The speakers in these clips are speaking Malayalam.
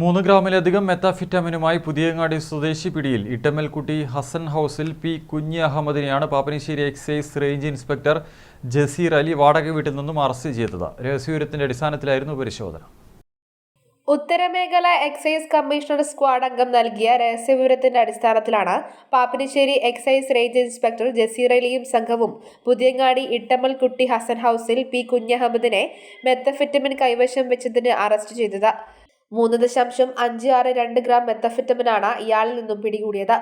മൂന്ന് ഗ്രാമിലധികം മെത്താഫിറ്റാമിനുമായി പുതിയങ്ങാടി സ്വദേശി പിടിയിൽ ഇട്ടമ്മൽക്കുട്ടി ഹസൻ ഹൗസിൽ P Kunhi അഹമ്മദിനെയാണ് Pappinissery excise range inspector Jaseer Ali വാടക വീട്ടിൽ നിന്നും അറസ്റ്റ് ചെയ്തത്. രഹസ്യവിവരത്തിന്റെ അടിസ്ഥാനത്തിലായിരുന്നു പരിശോധന. ഉത്തരമേഖല എക്സൈസ് കമ്മീഷണർ സ്ക്വാഡ് അംഗം നൽകിയ രഹസ്യവിവരത്തിന്റെ അടിസ്ഥാനത്തിലാണ് Pappinissery excise range inspector Jaseer അലിയും സംഘവും പുതിയങ്ങാടി ഇട്ടമ്മൽ കുട്ടി ഹസൻ ഹൗസിൽ പി കുഞ്ഞഹമ്മദിനെ മെത്തഫിറ്റമിൻ കൈവശം വെച്ചതിന് അറസ്റ്റ് ചെയ്തത്. മൂന്ന് ദശാംശം അഞ്ച് ആറ് രണ്ട് ഗ്രാം മെത്തഫെറ്റമിനാണ് ഇയാളിൽ നിന്നും പിടികൂടിയത്.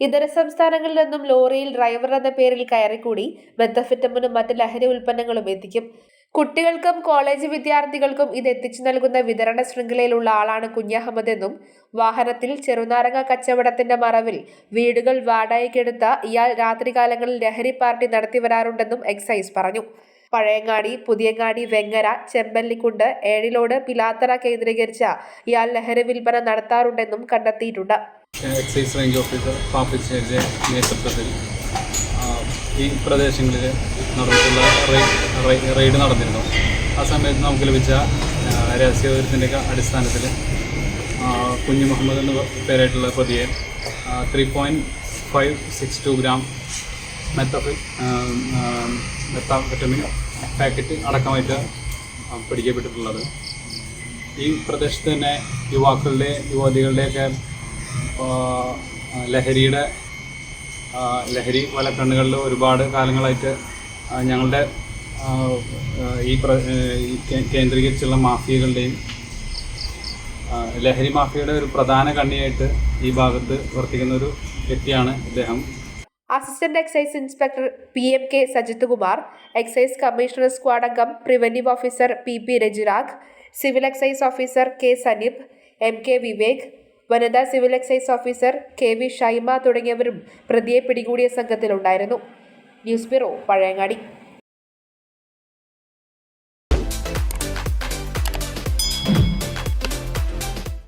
ഇതര സംസ്ഥാനങ്ങളിൽ നിന്നും ലോറിയിൽ ഡ്രൈവർ എന്ന പേരിൽ കയറിക്കൂടി മെത്തഫെറ്റമിനും മറ്റ് ലഹരി ഉൽപ്പന്നങ്ങളും എത്തിക്കും. കുട്ടികൾക്കും കോളേജ് വിദ്യാർത്ഥികൾക്കും ഇത് എത്തിച്ചു നൽകുന്ന വിതരണ ശൃംഖലയിലുള്ള ആളാണ് കുഞ്ഞഹമ്മദ് എന്നും വാഹനത്തിൽ ചെറുനാരങ്ങ കച്ചവടത്തിന്റെ മറവിൽ വീടുകൾ വാടകയ്ക്കെടുത്ത ഇയാൾ രാത്രികാലങ്ങളിൽ ലഹരി പാർട്ടി നടത്തി വരാറുണ്ടെന്നും എക്സൈസ് പറഞ്ഞു. പഴയങ്ങാടി പുതിയങ്ങാടി വെങ്ങര ചെമ്പല്ലിക്കുണ്ട് ഏഴിലോട് പിലാത്തറ കേന്ദ്രീകരിച്ച ഇയാൾ ലഹരി വിൽപ്പന നടത്താറുണ്ടെന്നും കണ്ടെത്തിയിട്ടുണ്ട്. എക്സൈസ് റേഞ്ച് ഓഫീസർ പാപ്പിശ്ശേരിയുടെ നേതൃത്വത്തിൽ ഈ പ്രദേശങ്ങളിൽ നടന്നിട്ടുള്ള റെയ്- റെയ്- റെയ്ഡ് നടന്നിരുന്നു. ആ സമയത്ത് നമുക്ക് ലഭിച്ച രഹസ്യ രഹസ്യവിവരത്തിന്റെ അടിസ്ഥാനത്തിൽ കുഞ്ഞു മുഹമ്മദ് എന്ന പേരായിട്ടുള്ള പ്രതിയെ three point five six two gram മെത്തഫിൻ methamphetamine packet അടക്കമായിട്ട് പിടിക്കപ്പെട്ടിട്ടുള്ളത്. ഈ പ്രദേശത്ത് തന്നെ യുവാക്കളുടെ യുവതികളുടെയൊക്കെ ലഹരിയുടെ ലഹരി വലക്കണ്ണുകളിൽ ഒരുപാട് കാലങ്ങളായിട്ട് ഞങ്ങളുടെ ഈ കേന്ദ്രീകരിച്ചുള്ള മാഫിയകളുടെയും ലഹരി മാഫിയയുടെ ഒരു പ്രധാന കണ്ണിയായിട്ട് ഈ ഭാഗത്ത് വർത്തിക്കുന്ന ഒരു വ്യക്തിയാണ് ഇദ്ദേഹം. Assistant excise inspector P M K Sajith Kumar excise commissioner squad അംഗം preventive officer P P Rajurag civil excise officer K Saneeb M K Vivek വനിതാ civil excise officer K V Shaima തുടങ്ങിയവരും പ്രതിയെ പിടികൂടിയ സംഘത്തിലുണ്ടായിരുന്നു. News bureau Pazhayangadi.